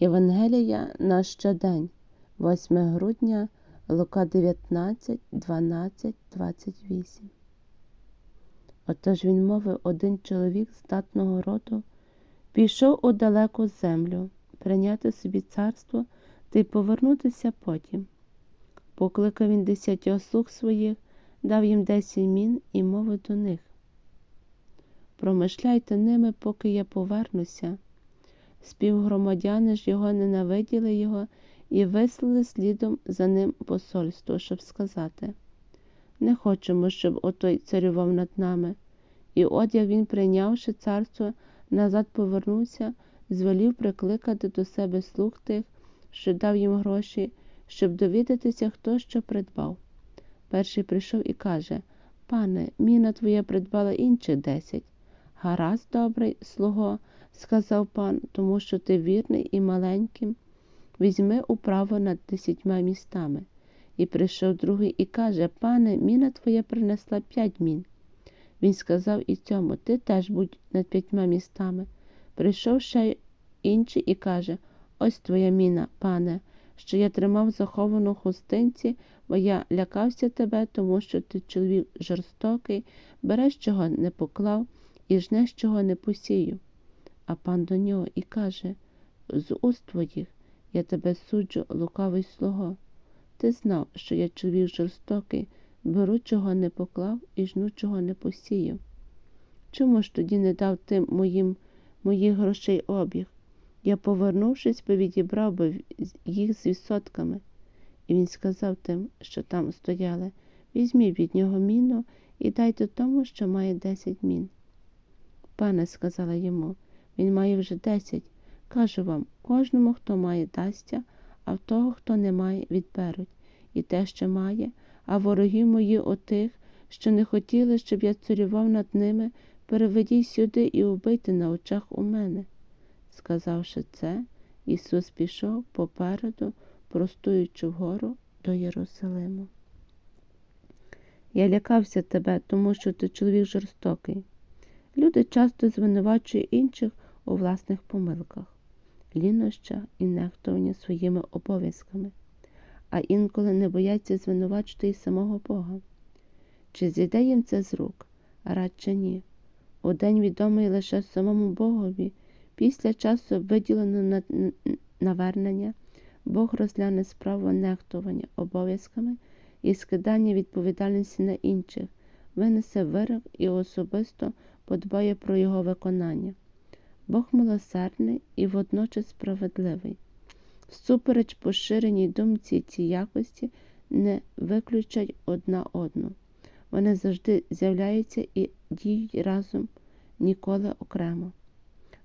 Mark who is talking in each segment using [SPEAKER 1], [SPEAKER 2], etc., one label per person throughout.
[SPEAKER 1] Євангелія на щодень, 8 грудня, Лука 19, 12, 28. Отож він мовив один чоловік здатного роду, пішов у далеку землю, прийняти собі царство та й повернутися потім. Покликав він десятьох слуг своїх, дав їм десять мін і мовив до них. Промишляйте ними, поки я повернуся. Співгромадяни ж його ненавиділи його і вислали слідом за ним посольство, щоб сказати не хочемо, щоб отой царював над нами. І от як він, прийнявши царство, назад повернувся, звелів прикликати до себе слуг тих, що дав їм гроші, щоб довідатися, хто що придбав. Перший прийшов і каже Пане, міна твоя придбала інших десять. Гаразд, добрий, слуго, сказав пан, тому що ти вірний і маленьким. Візьми управу над десятьма містами. І прийшов другий і каже Пане, міна твоя принесла п'ять мін. Він сказав і цьому Ти теж будь над п'ятьма містами. Прийшов ще інший і каже Ось твоя міна, пане, що я тримав заховану хустинці, бо я лякався тебе, тому що ти чоловік жорстокий, береш, чого не поклав, і жнеш, чого не посію. А пан до нього і каже З уст твоїх я тебе суджу, лукавий слуго. Ти знав, що я чоловік жорстокий, беру, чого не поклав і жну, чого не посіяв. Чому ж тоді не дав тим моїм моїх грошей обіг? Я, повернувшись, би відібрав би їх з відсотками. І він сказав тим, що там стояли візьміть від нього міну і дайте тому, що має десять мін. Пане, сказала йому, він має вже десять. Кажу вам, кожному, хто має, дасться, а в того, хто не має, відберуть, і те, що має, а вороги мої отих, що не хотіли, щоб я царював над ними, переведіть сюди і убийте на очах у мене. Сказавши це, Ісус пішов попереду, простуючи вгору до Єрусалиму. Я лякався тебе, тому що ти чоловік жорстокий. Люди часто звинувачують інших у власних помилках, лінощах і нехтування своїми обов'язками, а інколи не бояться звинувачити й самого Бога. Чи зійде їм це з рук, радше ні. У день відомий лише самому Богові, після часу виділено навернення, Бог розгляне справу нехтування обов'язками і скидання відповідальності на інших, винесе вирок і особисто подбає про його виконання. Бог милосердний і водночас справедливий. Всупереч поширеній думці ці якості не виключать одна одну. Вони завжди з'являються і діють разом, ніколи окремо.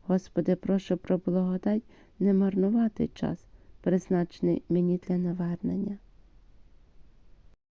[SPEAKER 1] Господи, прошу про благодать не марнувати час, призначений мені для навернення.